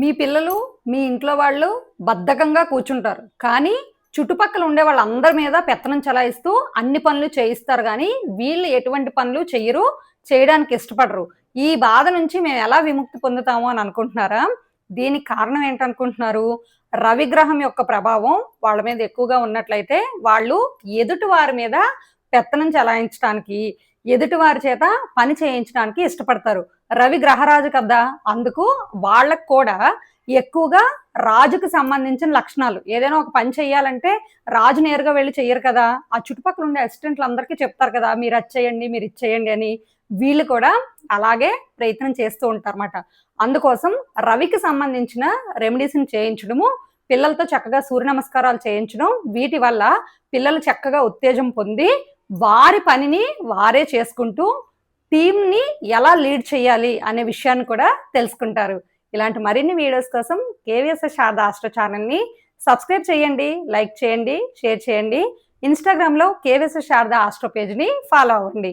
మీ పిల్లలు మీ ఇంట్లో వాళ్ళు బద్ధకంగా కూర్చుంటారు. కానీ చుట్టుపక్కల ఉండే వాళ్ళందరి మీద పెత్తనం చలాయిస్తూ అన్ని పనులు చేయిస్తారు. కానీ వీళ్ళు ఎటువంటి పనులు చెయ్యరు చేయడానికి ఇష్టపడరు. ఈ బాధ నుంచి మేము ఎలా విముక్తి పొందుతాము అని అనుకుంటున్నారా? దీనికి కారణం ఏంటనుకుంటున్నారు? రవిగ్రహం యొక్క ప్రభావం వాళ్ళ మీద ఎక్కువగా ఉన్నట్లయితే వాళ్ళు ఎదుటి వారి మీద పెత్తనం చలాయించడానికి ఎదుటి వారి చేత పని చేయించడానికి ఇష్టపడతారు. రవి గ్రహరాజు కదా అందుకు వాళ్ళకు కూడా ఎక్కువగా రాజుకు సంబంధించిన లక్షణాలు. ఏదైనా ఒక పని చేయాలంటే రాజు నేరుగా వెళ్ళి చెయ్యరు కదా. ఆ చుట్టుపక్కల ఉండే అసిస్టెంట్లు అందరికీ చెప్తారు కదా మీరు అది చేయండి మీరు ఇది చేయండి అని వీళ్ళు కూడా అలాగే ప్రయత్నం చేస్తూ ఉంటారన్నమాట. అందుకోసం రవికి సంబంధించిన రెమెడీస్ని చేయించడము పిల్లలతో చక్కగా సూర్య నమస్కారాలు చేయించడం వీటి వల్ల పిల్లలు చక్కగా ఉత్తేజం పొంది వారి పనిని వారే చేసుకుంటూ టీంని ఎలా లీడ్ చేయాలి అనే విషయాన్ని కూడా తెలుసుకుంటారు. ఇలాంటి మరిన్ని వీడియోస్ కోసం కేవీఎస్ శారదా ఆస్ట్రో ఛానల్ని సబ్స్క్రైబ్ చేయండి లైక్ చేయండి షేర్ చేయండి. ఇన్స్టాగ్రామ్లో కేవీఎస్ శారద ఆస్ట్రో పేజ్ని ఫాలో అవ్వండి.